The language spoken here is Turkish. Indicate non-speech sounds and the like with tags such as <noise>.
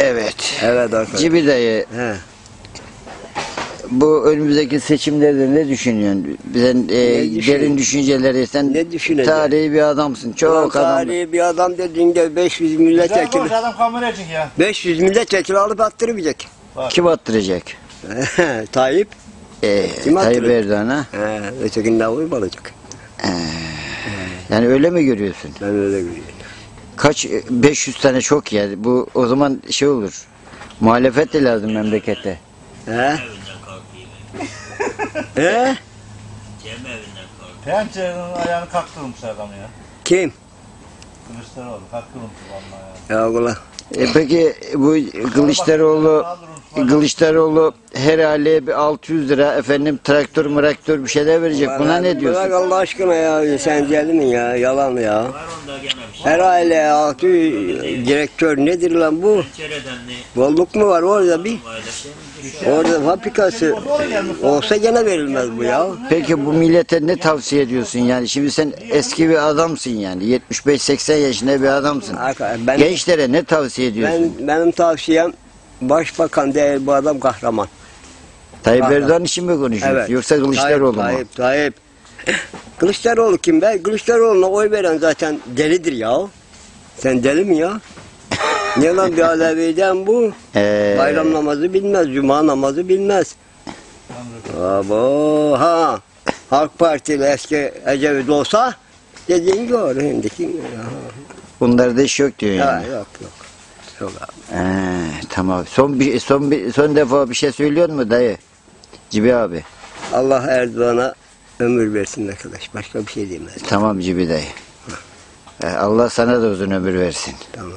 Evet. Evet arkadaş. Cibi dayı He. bu önümüzdeki seçimlerde ne düşünüyorsun? Sen e, derin düşünceleri sen Ne düşüneceğim? tarihi bir adamsın. Çok adam. tarihi bir adam dediğinde 500 Güzel milletvekili konuş adam kamera ya. 500 milletvekili alıp attırmayacak. Kim attıracak? Tayyip. E, Kim Tayyip attırır? Erdoğan'a. He, ötekinden uyum alacak. Yani öyle mi görüyorsun? Ben öyle görüyorum. Kaç 500 tane çok ya. Bu o zaman şey olur. Muhalefet de lazım memlekette. He? <laughs> He? Pencerenin ayağını kaktırmış adam ya. Kim? Kılıçdaroğlu kaktırmış vallahi ya. Ya ulan. E peki bu Kılıçdaroğlu Kılıçdaroğlu her aileye bir 600 lira efendim traktör mıraktör bir şeyler verecek. Buna Bırak- ne diyorsun? Bırak Allah aşkına ya. Sen deli mi ya? Yalan ya. Her aile altı direktör nedir lan bu? Bolluk mu var orada bir? Orada fabrikası olsa gene verilmez bu ya. Peki bu millete ne tavsiye ediyorsun yani? Şimdi sen eski bir adamsın yani. 75-80 yaşında bir adamsın. Ben, Gençlere ne tavsiye ediyorsun? ben, benim tavsiyem başbakan değil bu adam kahraman. Tayyip Aha. Erdoğan için mi konuşuyorsun? Evet. Yoksa Kılıçdaroğlu mu? Tayyip, Tayyip. <laughs> Kılıçdaroğlu kim be? Kılıçdaroğlu'na oy veren zaten delidir ya. Sen deli mi ya? Niye lan bir Alevi'den bu? <laughs> Ee, Bayram namazı bilmez, cuma namazı bilmez. Abo ha. Halk Partili eski Ecevit olsa dediğin doğru şimdiki. bunlarda iş yok diyor Ya, yani. yok yok. Yok abi. Ee, tamam. Son bir son bir son defa bir şey söylüyor mu dayı? Cibi abi. Allah Erdoğan'a ömür versin arkadaş. Başka bir şey diyemez. Tamam Cibi dayı. Ee, Allah sana da uzun ömür versin. Tamam.